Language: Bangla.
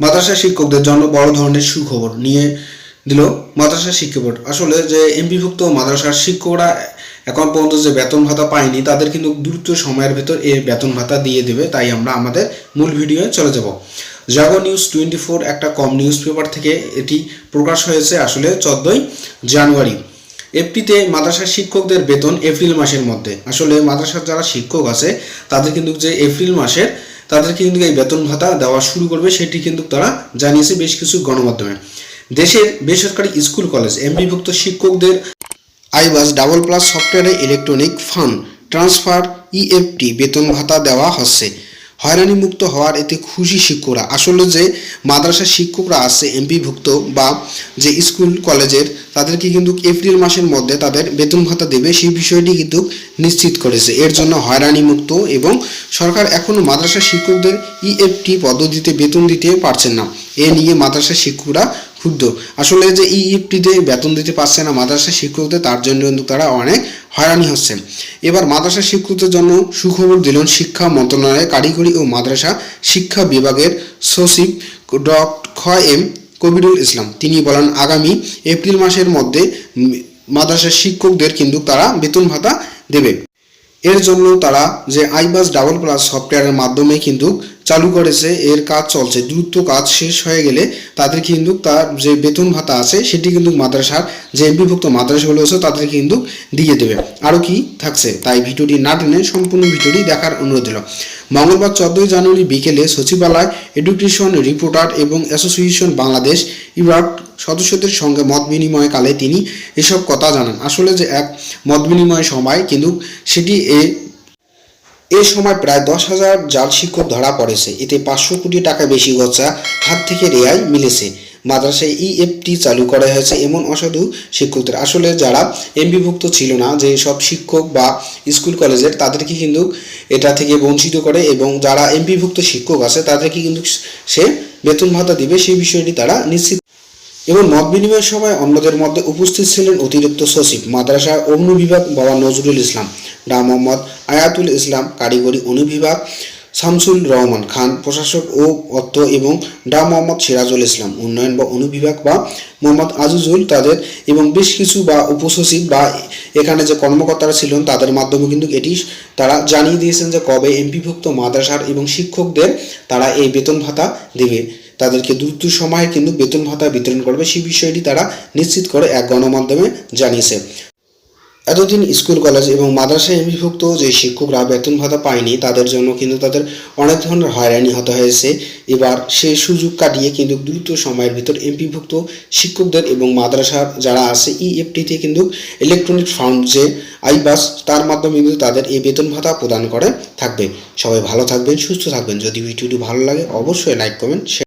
মাদ্রাসা শিক্ষকদের জন্য বড় ধরনের সুখবর নিয়ে দিল মাদ্রাসা শিক্ষা বোর্ড। আসলে যে এমপিভুক্ত মাদ্রাসার শিক্ষকরা এখন পর্যন্ত যে বেতন ভাতা পায়নি, তাদের কিন্তু দ্রুত সময়ের ভেতর এই বেতন ভাতা দিয়ে দেবে, তাই আমরা আমাদের মূল ভিডিওয়ে চলে যাব। জাগো নিউজ টোয়েন্টি ফোর একটা কম নিউজ পেপার থেকে এটি প্রকাশ হয়েছে আসলে চোদ্দোই জানুয়ারি। এপ্রিতে মাদ্রাসার শিক্ষকদের বেতন এপ্রিল মাসের মধ্যে। আসলে মাদ্রাসার যারা শিক্ষক আছে, তাদের কিন্তু যে এপ্রিল মাসের তাদের কিন্তু এই বেতন ভাতা দেওয়া শুরু করবে, সেটি কিন্তু তারা জানিয়েছে বেশ কিছু গণমাধ্যমে। দেশের বেসরকারি স্কুল, কলেজ, এমবিভুক্ত শিক্ষকদের আইবাস, ডাবল প্লাস সফটওয়্যারে ইলেকট্রনিক ফান্ড, ট্রান্সফার, ইএফটি, বেতন ভাতা দেওয়া হচ্ছে। হয়রানি মুক্ত হওয়ার এতে খুশি শিক্ষকরা। আসলে যে মাদ্রাসা শিক্ষকরা আছে, এমপিভুক্ত বা যে স্কুল, কলেজের, তাদেরকে কিন্তু এপ্রিল মাসের মধ্যে তাদের বেতন ভাতা দেবে, সেই বিষয়টি কিন্তু নিশ্চিত করেছে। এর জন্য হয়রানি মুক্ত এবং সরকার এখনও মাদ্রাসা শিক্ষকদের ইএফটি পদ্ধতিতে বেতন দিতে পারছেন না। এ নিয়ে মাদ্রাসা শিক্ষকরা ক্ষুব্ধ। আসলে যে ইএফটিতে বেতন দিতে পারছে না মাদ্রাসা শিক্ষকদের, তার জন্য কিন্তু তারা অনেক হয়রানি হচ্ছে। এবার মাদ্রাসা শিক্ষকদের জন্য সুখবর দিলেন শিক্ষা মন্ত্রণালয়ের কারিগরি ও মাদ্রাসা শিক্ষা বিভাগের সচিব ডক্টর খ এম কবিরুল ইসলাম। তিনি বলেন, আগামী এপ্রিল মাসের মধ্যে মাদ্রাসা শিক্ষকদের কিন্তু তারা বেতন ভাতা দেবে। এর জন্য তারা যে আইবাস ডাবল প্লাস সফটওয়্যারের মাধ্যমে কিন্তু চালু করেছে এর কাজ চলছে। দ্রুত কাজ শেষ হয়ে গেলে তাদের কিন্তু তার যে বেতন ভাতা আছে, সেটি কিন্তু মাদ্রাসার যে এমপিভুক্ত মাদ্রাসাগুলো আছে, তাদের কিন্তু দিয়ে দেবে। আরও কি থাকছে? তাই ভিডিওটি না টেনে সম্পূর্ণ ভিডিওটি দেখার অনুরোধ দিল মঙ্গলবার চোদ্দই জানুয়ারি বিকেলে সচিবালয় এডুকেশন রিপোর্টার এবং অ্যাসোসিয়েশন বাংলাদেশ ইউরাট সদস্যদের সঙ্গে মত বিনিময়কালে তিনি এসব কথা জানান। আসলে যে এক মত বিনিময় সময় কিন্তু সেটি এ এ সময় প্রায় দশ হাজার জাল শিক্ষক ধরা পড়েছে। এতে পাঁচশো কোটি টাকা বেশি গচ্ছা হাত থেকে রেয়াই মিলেছে। মাদ্রাসায় ইএফটি চালু করা হয়েছে এমন অসাধু শিক্ষকদের। আসলে যারা এমবিভুক্ত ছিল না, যে সব শিক্ষক বা স্কুল কলেজের, তাদেরকে কিন্তু এটা থেকে বঞ্চিত করে এবং যারা এমপিভুক্ত শিক্ষক আছে, তাদেরকে কিন্তু সে বেতন ভাতা দিবে, সেই বিষয়টি তারা নিশ্চিত এবং মত বিনিময় সভায় অন্যদের মধ্যে উপস্থিত ছিলেন অতিরিক্ত সচিব, মাদ্রাসার মাদ্রাসা বিভাগ বাবা নজরুল ইসলাম। ডা. মোহাম্মদ আয়াতুল ইসলাম কারিগরি অনুবিভাগ শামসুল রহমান খান, প্রশাসক ও অর্থ এবং ডা মোহাম্মদ সিরাজুল ইসলাম উন্নয়ন বা অনুবিভাগ বা মোহাম্মদ আজিজুল তাদের এবং বেশ কিছু বা উপসচিব বা এখানে যে কর্মকর্তারা ছিলেন তাদের মাধ্যমে কিন্তু এটি তারা জানিয়ে দিয়েছেন যে কবে এমপিভুক্ত মাদ্রাসার এবং শিক্ষকদের তারা এই বেতন ভাতা দেবে। তাদেরকে দ্রুত সময়ে কিন্তু বেতন ভাতা বিতরণ করবে সেই বিষয়টি তারা নিশ্চিত করে এক গণমাধ্যমে জানিয়েছে। এতদিন স্কুল, কলেজ এবং মাদ্রাসায় এমবিভুক্ত যে শিক্ষকরা বেতন ভাতা পায়নি, তাদের জন্য কিন্তু তাদের অনেক ধরনের হয়রানি হতে হয়েছে। এবার সে সুযোগ কাটিয়ে কিন্তু দ্রুত সময়ের ভিতর এমপিভুক্ত শিক্ষকদের এবং মাদ্রাসার যারা আছে ইএফটিতে কিন্তু ইলেকট্রনিক ফান্ড যে আইবাস তার মাধ্যমে কিন্তু তাদের এই বেতন ভাতা প্রদান করে থাকবে। সবাই ভালো থাকবেন, সুস্থ থাকবেন। যদি ভিডিওটি ভালো লাগে, অবশ্যই লাইক কমেন্ট